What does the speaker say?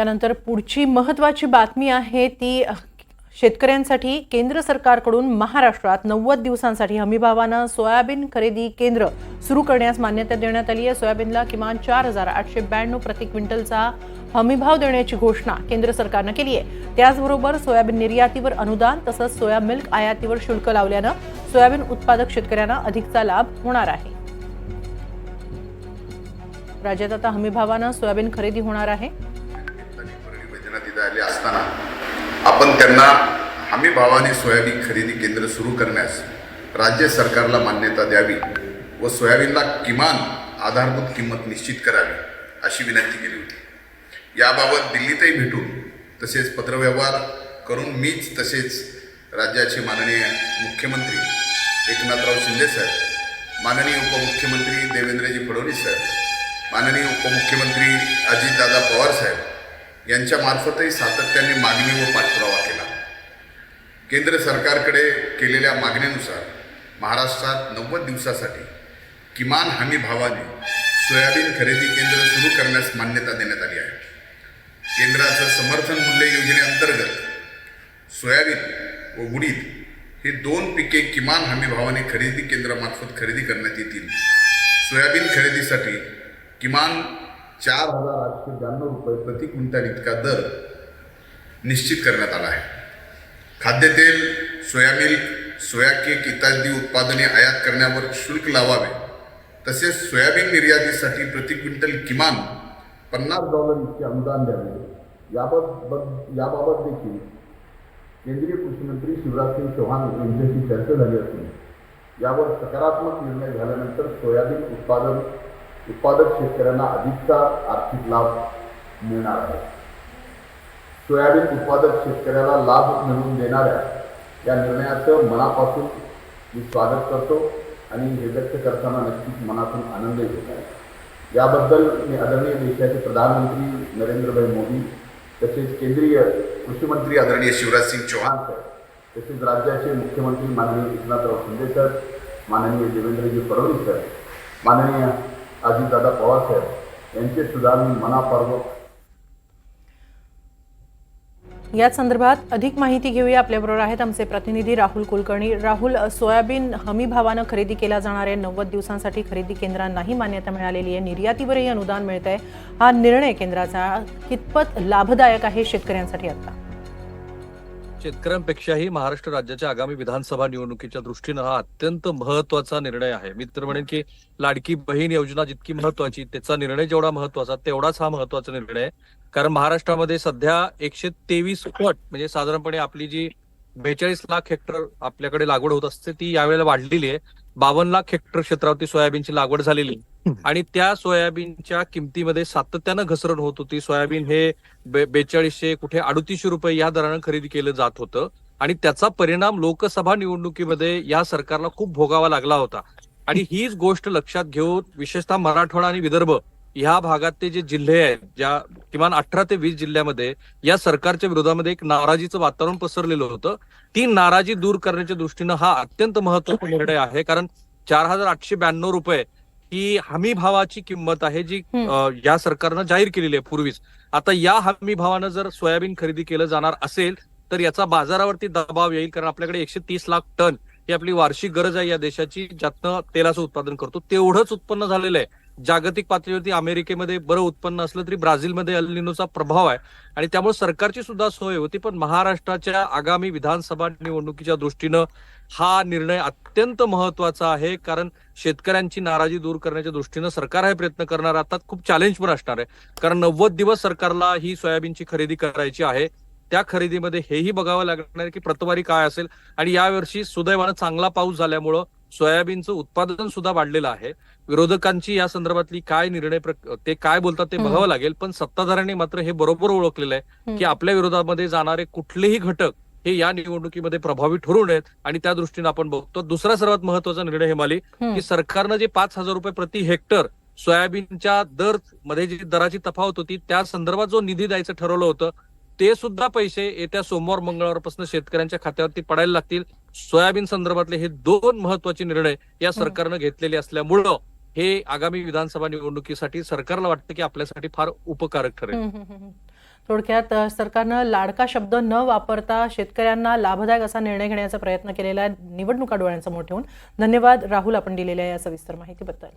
त्यानंतर पुढची महत्त्वाची बातमी आहे ती शेतकऱ्यांसाठी केंद्र सरकारकडून महाराष्ट्रात नव्वद दिवसांसाठी हमीभावानं सोयाबीन खरेदी केंद्र सुरू करण्यास मान्यता देण्यात आली आहे. सोयाबीनला किमान चार हजार आठशे ब्याण्णव प्रति क्विंटलचा हमीभाव देण्याची घोषणा केंद्र सरकारनं केली आहे. त्याचबरोबर सोयाबीन निर्यातीवर अनुदान तसंच सोया मिल्क आयातीवर शुल्क लावल्यानं सोयाबीन उत्पादक शेतकऱ्यांना अधिकचा लाभ होणार आहे. राज्यात आता हमीभावानं सोयाबीन खरेदी होणार आहे. परळी वैजनाथ आले असताना आपण त्यांना हमी भावाने सोयाबीन खरेदी केंद्र सुरू करण्यास राज्य सरकारला मान्यता द्यावी व सोयाबीनला किमान आधारभूत किंमत निश्चित करावी अशी विनंती केली होती. याबाबत दिल्लीतही भेटून तसेच पत्रव्यवहार करून मीच तसेच राज्याचे माननीय मुख्यमंत्री एकनाथराव शिंदे साहेब माननीय उपमुख्यमंत्री देवेंद्रजी फडणवीस साहेब माननीय उपमुख्यमंत्री अजितदादा पवार साहेब यांच्यामार्फतही सातत्याने मागणी व पाठपुरावा केला. केंद्र सरकारकडे केलेल्या मागणीनुसार महाराष्ट्रात नव्वद दिवसासाठी किमान हमी भावाने सोयाबीन खरेदी केंद्र सुरू करण्यास मान्यता देण्यात आली आहे. केंद्राचं समर्थन मूल्य योजनेअंतर्गत सोयाबीन व उडीद हे दोन पिके किमान हमी भावाने खरेदी केंद्रामार्फत खरेदी करण्यात येतील. सोयाबीन खरेदीसाठी किमान चार हजार आठशे ब्याण्णव रुपये प्रति क्विंटल इतका दर निश्चित करण्यात आला आहे. खाद्यतेल सोया मिल्क सोया केक इत्यादी उत्पादने आयात करण्यावर शुल्क लावावे. तसेच सोयाबीन निर्यातीसाठी प्रति क्विंटल किमान पन्नास डॉलर इतके अनुदान द्यावे. याबाबत याबाबत देखील केंद्रीय कृषी मंत्री शिवराज सिंग चौहान यांच्याशी चर्चा झाली असून यावर सकारात्मक निर्णय झाल्यानंतर सोयाबीन उत्पादन उत्पादक शेतकऱ्यांना अधिकचा आर्थिक लाभ मिळणार आहे. सोयाबीन उत्पादक शेतकऱ्याला लाभ मिळवून देणाऱ्या या निर्णयाचं मनापासून मी स्वागत करतो आणि हे व्यक्त करताना नक्कीच मनातून आनंदही होत आहे. याबद्दल मी आदरणीय देशाचे प्रधानमंत्री नरेंद्रभाई मोदी तसेच केंद्रीय कृषीमंत्री आदरणीय शिवराज सिंग चौहान सर तसेच राज्याचे मुख्यमंत्री माननीय एकनाथराव शिंदे सर माननीय देवेंद्रजी फडणवीस सर माननीय अजितदादा पवार यांचे सुद्धा मी मनापार्वक याच संदर्भात अधिक माहिती घेऊया. आपल्याबरोबर आहेत आमचे प्रतिनिधी राहुल कुलकर्णी. राहुल सोयाबीन हमी भावानं खरेदी केल्या जाणाऱ्या नव्वद दिवसांसाठी खरेदी केंद्रांनाही मान्यता मिळालेली आहे. निर्यातीवरही अनुदान मिळत आहे हा निर्णय केंद्राचा कितपत लाभदायक आहे शेतकऱ्यांसाठी आता? शेतकऱ्यांपेक्षाही महाराष्ट्र राज्याच्या आगामी विधानसभा निवडणुकीच्या दृष्टीनं हा अत्यंत महत्त्वाचा निर्णय आहे. मी तर म्हणेन की लाडकी बहीण योजना जितकी महत्वाची त्याचा निर्णय जेवढा महत्त्वाचा तेवढाच हा महत्त्वाचा निर्णय आहे. कारण महाराष्ट्रामध्ये सध्या एकशे तेवीस पट म्हणजे साधारणपणे आपली जी बेचाळीस लाख हेक्टर आपल्याकडे लागवड होत असते ती यावेळेला वाढलेली आहे. बावन्न लाख हेक्टर क्षेत्रावरती सोयाबीनची लागवड झालेली. आणि त्या सोयाबीनच्या किमतीमध्ये सातत्यानं घसरण होत होती. सोयाबीन हे बेचाळीसशे कुठे अडुतीसशे रुपये या दरानं खरेदी केलं जात होतं. आणि त्याचा परिणाम लोकसभा निवडणुकीमध्ये या सरकारला खूप भोगावा लागला होता. आणि हीच गोष्ट लक्षात घेऊन विशेषतः मराठवाडा आणि विदर्भ ह्या भागातले जे जिल्हे आहेत ज्या किमान अठरा ते वीस जिल्ह्यामध्ये या सरकारच्या विरोधामध्ये एक नाराजीचं वातावरण पसरलेलं होतं. ती नाराजी दूर करण्याच्या दृष्टीनं हा अत्यंत महत्त्वाचा निर्णय आहे. कारण चार हजार आठशे ब्याण्णव रुपये ही हमी भावाची किंमत आहे जी या सरकारनं जाहीर केलेली आहे पूर्वीच. आता या हमी भावानं जर सोयाबीन खरेदी केलं जाणार असेल तर याचा बाजारावरती दबाव येईल. कारण आपल्याकडे एकशे तीस लाख टन ही आपली वार्षिक गरज आहे या देशाची ज्यातनं तेलाचं उत्पादन करतो तेवढंच उत्पन्न झालेलं आहे. जागतिक पातळीवरती अमेरिकेमध्ये बरं उत्पन्न असलं तरी ब्राझीलमध्ये अल्लिनोचा प्रभाव आहे. आणि त्यामुळे सरकारची सुद्धा सोय होती पण महाराष्ट्राच्या आगामी विधानसभा निवडणुकीच्या दृष्टीनं हा निर्णय अत्यंत महत्त्वाचा आहे कारण शेतकऱ्यांची नाराजी दूर करण्याच्या दृष्टीनं सरकार हे प्रयत्न करणार. आता खूप चॅलेंज पण असणार आहे. कारण नव्वद दिवस सरकारला ही सोयाबीनची खरेदी करायची आहे. त्या खरेदीमध्ये हेही बघावं लागणार आहे की प्रतवारी काय असेल. आणि यावर्षी सुदैवानं चांगला पाऊस झाल्यामुळं सोयाबीनचं उत्पादन सुद्धा वाढलेलं आहे विरोधकांची या संदर्भातली काय निर्णय प्रक- ते काय बोलतात ते. बघावं लागेल पण सत्ताधाऱ्यांनी मात्र हे बरोबर ओळखलेलं आहे की. आपल्या विरोधामध्ये जाणारे कुठलेही घटक हे या निवडणुकीमध्ये प्रभावी ठरू नयेत आणि त्या दृष्टीने आपण बघतो दुसरा सर्वात महत्त्वाचा निर्णय हे माली हम्म. की सरकारनं जे पाच हजार रुपये प्रति हेक्टर सोयाबीनच्या दरमध्ये जी दराची तफावत होती त्या संदर्भात जो निधी द्यायचं ठरवलं होतं ते सुद्धा पैसे येत्या सोमवार मंगळवारपासून शेतकऱ्यांच्या खात्यावरती पडायला लागतील. सोयाबीन संदर्भातले हे दोन महत्त्वाचे निर्णय या सरकारनं घेतलेले असल्यामुळं हे आगामी विधानसभा निवडणुकीसाठी सरकारला वाटतं की आपल्यासाठी फार उपकारक ठरेल. थोडक्यात सरकारनं लाडका शब्द न वापरता शेतकऱ्यांना लाभदायक असा निर्णय घेण्याचा प्रयत्न केलेला आहे. निवडणुका डोळ्यांसमोर ठेवून धन्यवाद. राहुल आपण दिलेल्या या सविस्तर माहितीबद्दल.